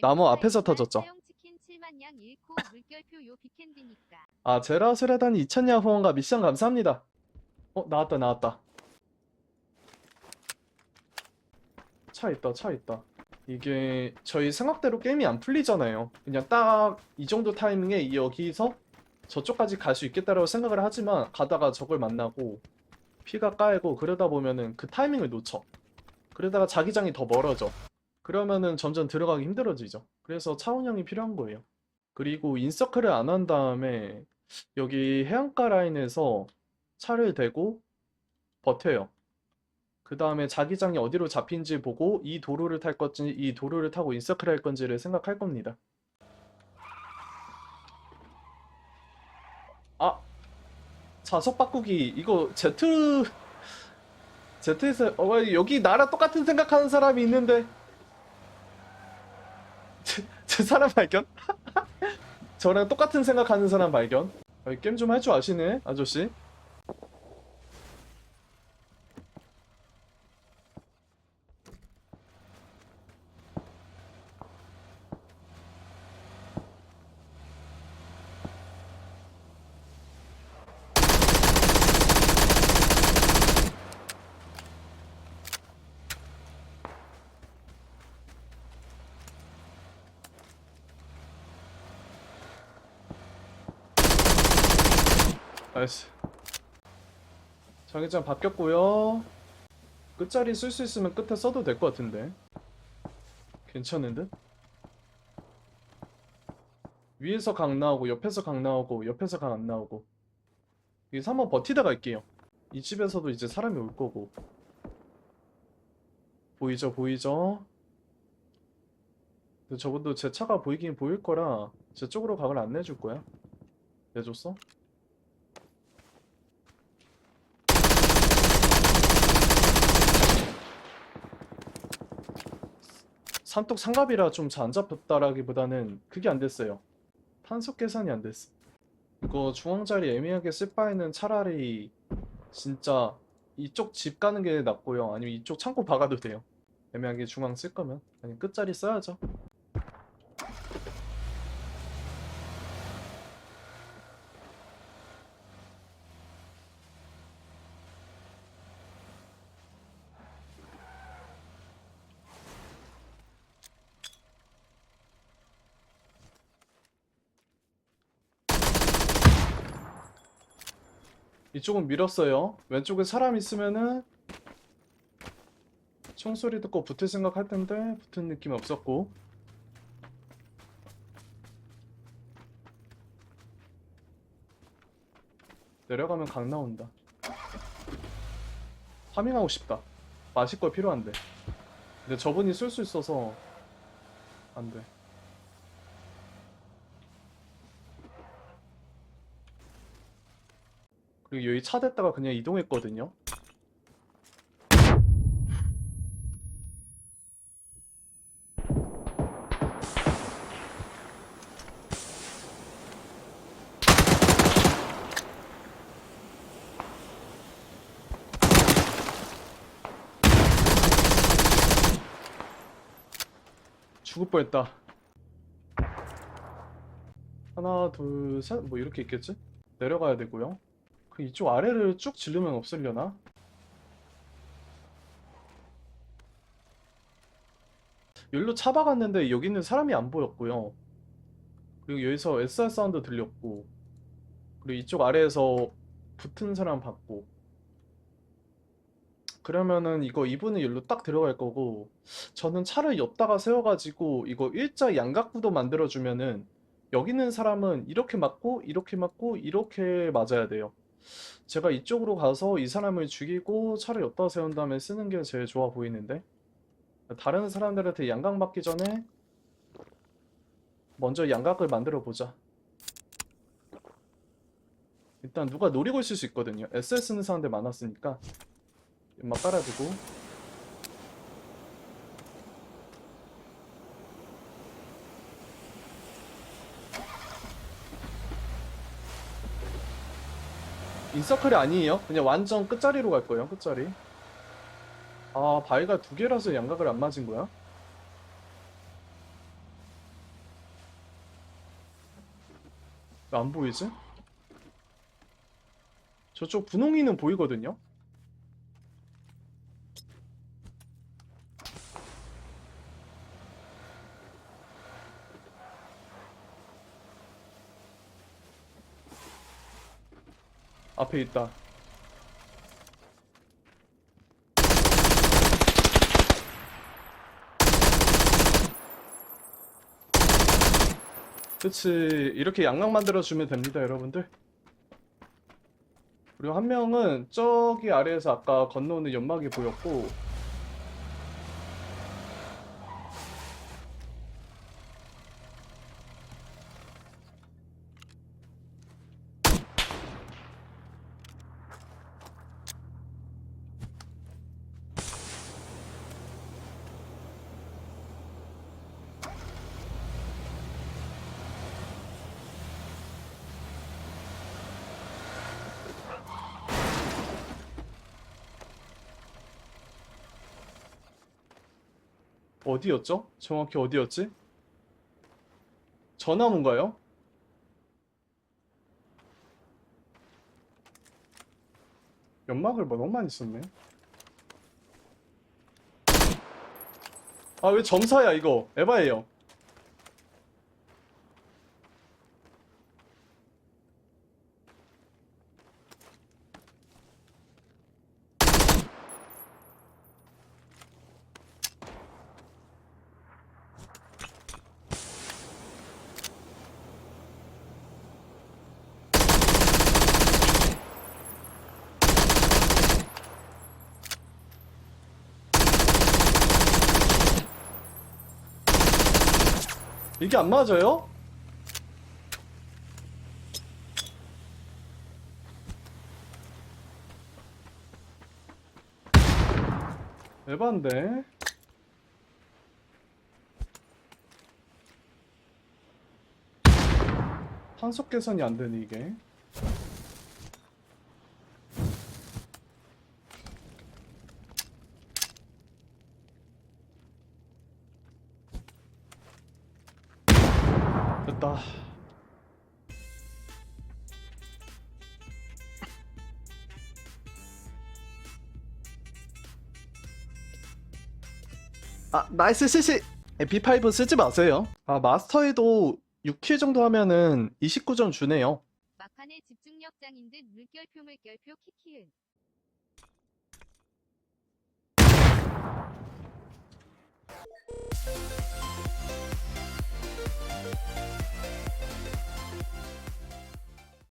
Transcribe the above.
나무 앞에서 터졌죠. 아 제라스레단 2000냐 후원가 미션 감사합니다. 어 나왔다 나왔다. 차 있다 차 있다. 이게 저희 생각대로 게임이 안 풀리잖아요. 그냥 딱 이 정도 타이밍에 여기서 저쪽까지 갈 수 있겠다라고 생각을 하지만 가다가 적을 만나고 피가 까이고 그러다 보면은 그 타이밍을 놓쳐. 그러다가 자기장이 더 멀어져. 그러면은 점점 들어가기 힘들어지죠. 그래서 차 운영이 필요한 거예요. 그리고 인서클을 안 한 다음에 여기 해안가 라인에서 차를 대고 버텨요. 그 다음에 자기장이 어디로 잡힌지 보고 이 도로를 탈 건지 이 도로를 타고 인서클 할 건지를 생각할 겁니다. 아 자석 바꾸기 이거 Z Z에서 어 여기 나랑 똑같은 생각하는 사람이 있는데 제, 제 사람 발견? 저랑 똑같은 생각하는 사람 발견? 어, 게임 좀 할 줄 아시네 아저씨 나이스 자기장 바뀌었고요. 끝자리 쓸 수 있으면 끝에 써도 될 것 같은데. 괜찮은 듯? 위에서 각 나오고 옆에서 각 나오고 옆에서 각안 나오고. 여기서 한번 버티다 갈게요. 이 집에서도 이제 사람이 올 거고. 보이죠 보이죠? 저분도 제 차가 보이긴 보일 거라 제 쪽으로 각을 안 내줄 거야. 내줬어? 삼뚝 삼갑이라 좀 잘 안 잡혔다라기보다는 그게 안 됐어요. 탄속 계산이 안 됐어. 이거 중앙자리 애매하게 쓸 바에는 차라리 진짜 이쪽 집 가는 게 낫고요. 아니면 이쪽 창고 박아도 돼요. 애매하게 중앙 쓸 거면. 아니 끝자리 써야죠. 이쪽은 밀었어요. 왼쪽에 사람 있으면은 총소리 듣고 붙을 생각 할 텐데 붙은 느낌 없었고 내려가면 강 나온다. 파밍하고 싶다. 마실 거 필요한데. 근데 저분이 쓸 수 있어서 안 돼. 그리고 여기 차 댔다가 그냥 이동했거든요. 죽을 뻔했다. 하나, 둘, 셋, 뭐 이렇게 있겠지? 내려가야 되고요. 그 이쪽 아래를 쭉 지르면 없으려나? 여기로 차 박았는데 여기는 사람이 안 보였고요. 그리고 여기서 SR 사운드 들렸고, 그리고 이쪽 아래에서 붙은 사람 봤고. 그러면은 이거 이분은 여기로 딱 들어갈 거고, 저는 차를 엿다가 세워가지고 이거 일자 양각구도 만들어주면은 여기 있는 사람은 이렇게 맞고, 이렇게 맞고, 이렇게 맞아야 돼요. 제가 이쪽으로 가서 이 사람을 죽이고 차를 엿다 세운 다음에 쓰는 게 제일 좋아 보이는데? 다른 사람들한테 양각 맞기 전에 먼저 양각을 만들어 보자. 일단 누가 노리고 있을 수 있거든요. SL 쓰는 사람들 많았으니까. 막 깔아두고 인서클이 아니에요. 그냥 완전 끝자리로 갈 거예요. 끝자리. 아 바위가 두 개라서 양각을 안 맞은 거야? 안 보이지? 저쪽 분홍이는 보이거든요? 앞에 있다. 그치 이렇게 양락 만들어주면 됩니다 여러분들 그리고 한 명은 저기 아래에서 아까 건너오는 연막이 보였고 어디였죠? 정확히 어디였지? 저 나무인가요? 연막을 뭐 너무 많이 썼네. 아, 왜 점사야, 이거? 에바예요. 이게 안 맞아요? 에반데? 탄속 개선이 안 되네 이게. 아 나이스 CC MP5 예, 쓰지 마세요. 아 마스터에도 6킬 정도 하면은 29점 주네요. 막판에 집중력 장인 듯 물결표 물결표 키키은